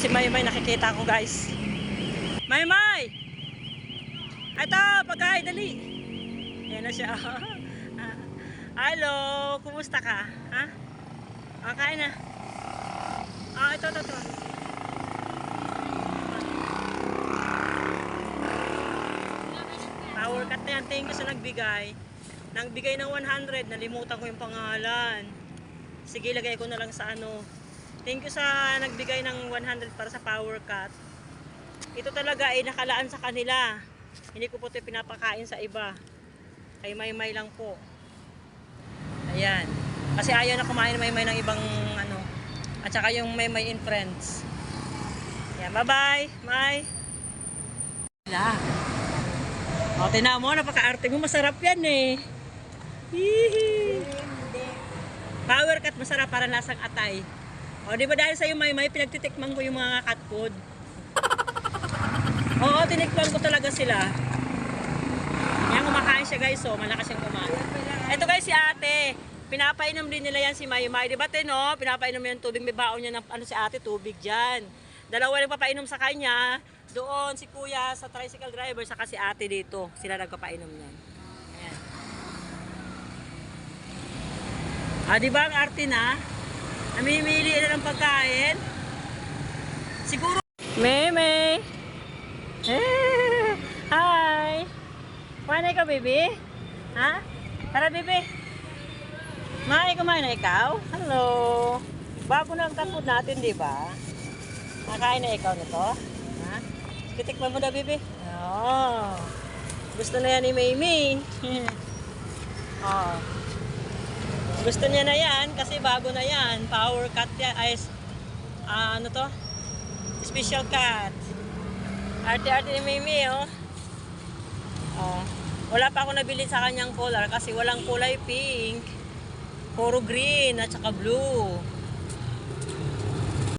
si Maymay nakikita ko guys. Maymay! Ito, pagkain, dali. Ayan na siya. Hello, kumusta ka? Ha? Ah, kain na. Ah, ito, ito, ito. Power cut na yan. Thank you sa nagbigay. Nagbigay ng 100, nalimutan ko yung pangalan. Sige, lagay ko na lang sa ano. Thank you sa nagbigay ng 100 para sa power cut. Ito talaga ay nakalaan sa kanila. Hindi ko po ito pinapakain sa iba. Kay Maymay lang po. Ayan. Kasi ayaw na kumain ng Maymay ng ibang ano. At saka yung Maymay in Friends. Ayan, bye-bye. May. Wala. O, tinan mo, napaka-arte mo. Masarap yan eh. Hihi. Power cut masarap para lasang atay. O, di ba dahil sa'yo may may pinagtitikman ko yung mga cat food? Oo, tinikman ko talaga sila. Yan, kumakain siya guys, so malakas siyang kumain. Ito guys, si ate. Pinapainom din nila yan si Maymay. Di ba, te, no? Pinapainom yan tubig. May baon niya ng ano si ate, tubig dyan. Dalawa nagpapainom sa kanya. Doon, si kuya sa tricycle driver, saka si ate dito. Sila nagpapainom niyan. Ayan. Ah, di ba ang arte na? Namimili na ng pagkain. Siguro. Meme! Eh, hi! Kumain ka, baby? Ha? Tara, baby. Kumain, kumain na ikaw? Hello! Bago na ang kapod natin, di ba? Nakain na ikaw nito? Ha? Kitikman mo na, baby. Oh. Gusto na yan ni Mimi. oh. Gusto niya na yan kasi bago na yan. Power cut yan. Ay, ah, ano to? Special cut. Arte-arte ni Mimi, oh. Oh. Wala pa ako nabili sa kanyang color kasi walang kulay pink. Puro green at saka blue.